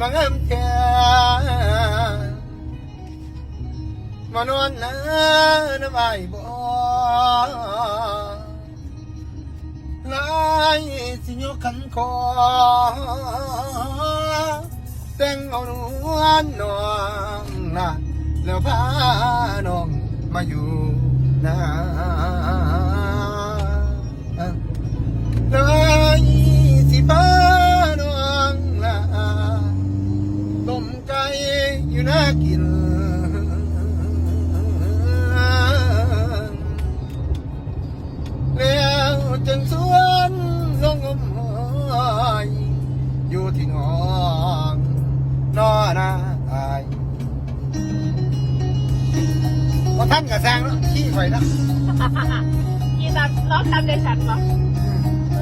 มาเงิมแค่มานอนนะน้ำไอ้ายบ่ลายสิยกขันคอแต่งเอาหนวลน้องนะแล้วพาน้องมาอยู่นะ น่ากิน แล้วจึงสวนลงงมหอยอยู่ที่น้องนอนาอายพอท่านกับแซงแล้วขี้ไฟนะกีตาร้องตามเดชันปะ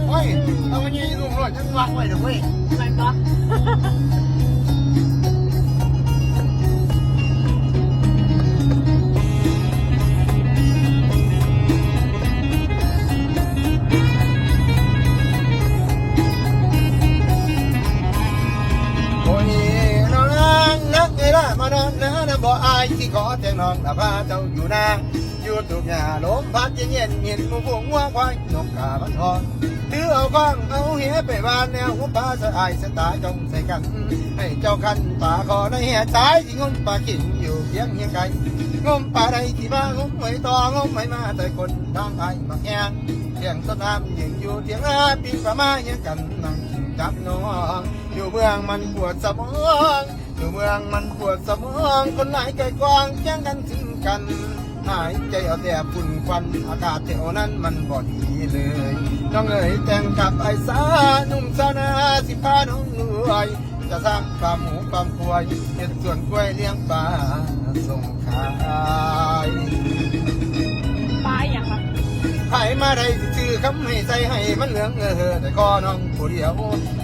เฮ้ยเอาวันนี้ลุงรถจังวางไว้เดี๋ยวเว้ยมันปะ บ่อายที่ขอแต่งน้องละพาเจ้าอยู่นาอยู่ตุกหญ้าลมพัดเย็นเย็นเห็นหมูพวงวัวควายนกกาบันทองถือเอากว้างเอาเหี้ยไปบ้านแนวหัวปลาสะอายสตาจงใส่กัน ให้เจ้าคันป่าคอในแห่ตายที่งมปลาขิงอยู่เพียงเฮียไกลงมปลาใดที่บ้างมไม่ต่องมไม่มาแต่คนทางไอ้มาแกงเที่ยงต้นน้ำยิงอยู่เที่ยงอาปีนป่ามาเฮียงกันนั่งกินจับน้องอยู่เมืองมันปวดสมอง อยู่เมืองมันปวดสมองคนหลายไกลกวางแย่งกันถึงกันหายใจเอาแต่ฝุ่นควันอากาศแถวนั้นมันบ่ดีเลยน้องเอ๋ยแต่งกับไอ้สาหนุ่มสาวนาสิพาน้องรวยจะสร้างฟาร์มหมูฟาร์มควายเห็ดสวนกล้วยเลี้ยงปลาส่งขายปลาอย่างปะไผมาได้ชื่ อคำให้ใส่ให้มันเหลืองเออแต่ก็น้องผู้เดียว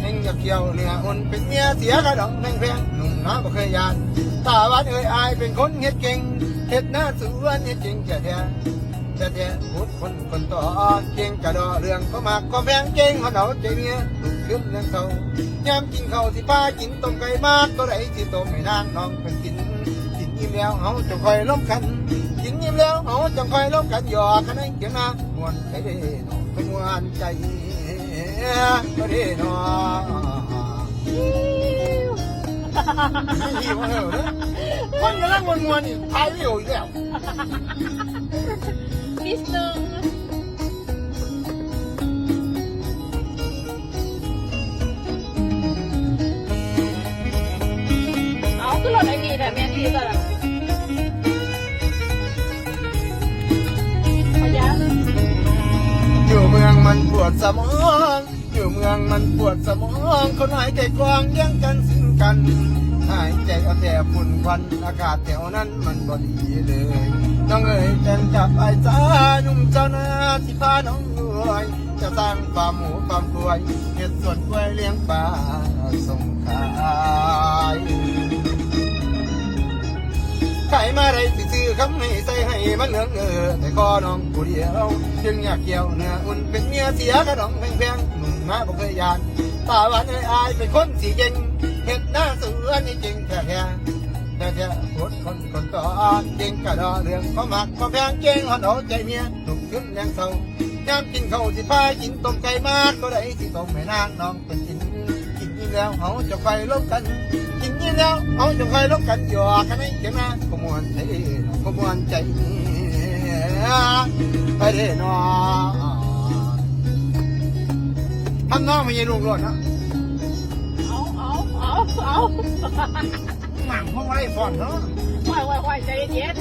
เองกับเกี่ยวเนื้ออุ่นเป็นเมียเสียกระดองแพงแพงหนุ่มน้าบ่เคยยานตาวันเอ้ยอายเป็นคนเฮ็ดเก่งเฮ็ดหน้าสวนเฮ็ดจริงแก่แท้แท้แท้พูดคนคนต่อเก่งกระดอเรื่องก็มากก็แพงเก่งหัวเราใจเมียลุกขึ้นเรื่องเขายามกินเขาสิป้ากินต้มไก่มากก็ได้ที่ต้มให้นางน้องเป็นกินกินยิ้มแล้วเฮาจะคอยล้มกัน มแล้วเฮาจะคอยล้มกันหยอกกันให้เกียงนามวนใจเด้น้องขมวนใจก็เด้น้องนี่ว่าเนี่ยคนกำลังมวนมวนนี่ทายไม่อยู่อีกแล้วนิดนึงเอาขึ้นรถไอ้นี่แต่แม่นี่ก็แบบ วดสมองอยู่เมืองมันปวดสมองคนหายใจกวางแย่งกันสิ้นกันหายใจเอาแต่ฝุ่นควันอากาศแถวนั้นมันบ่ดีเลยน้องเอ๋ยจันจับไอ้จ้าหนุ่มเจ้าหน้าที่พาน้องรวยจะสร้างฟาร์มหมูฟาร์มกล้วยเห็ดสวนกล้วยเลี้ยงปลาส่งขายขายมาได้สิซื้อคำให้ใส่ให้มันเหลืองเออแต่ก็น้องผู้เดียว จึงอยากเกี่ยวเนื้ออุ่นเป็นเมียเสียกระดองแพงๆหนุ่มมาบ่เคยยานตาหวานเอ้ยอายเป็นคนสีเย็นเห็ดหน้าเสวนนี่จริงแท้แท้แต่เจ้าพูดคนคนต่อเก่งกระดอเรื่องความหักความแพงเก่งหอนเอาใจเมียถูกขึ้นแรงเศร้ายามกินข้าวสิพากินต้มไก่มากก็ได้ที่ต้มแม่นางน้องเป็นกินกินยิ่แล้วเขาจะไฟลบกันกินยิ่แล้วเขาจะไฟลบกันหยอกกันให้เจ้าหน้าขมวนใจขมวนใจ ไปเด้นอทำน้องไม่ยังลุงรถนะเอาเอาเอาเอาหมั่งห้องไรฟอนเนาะไหวไหวไหวใจเย็น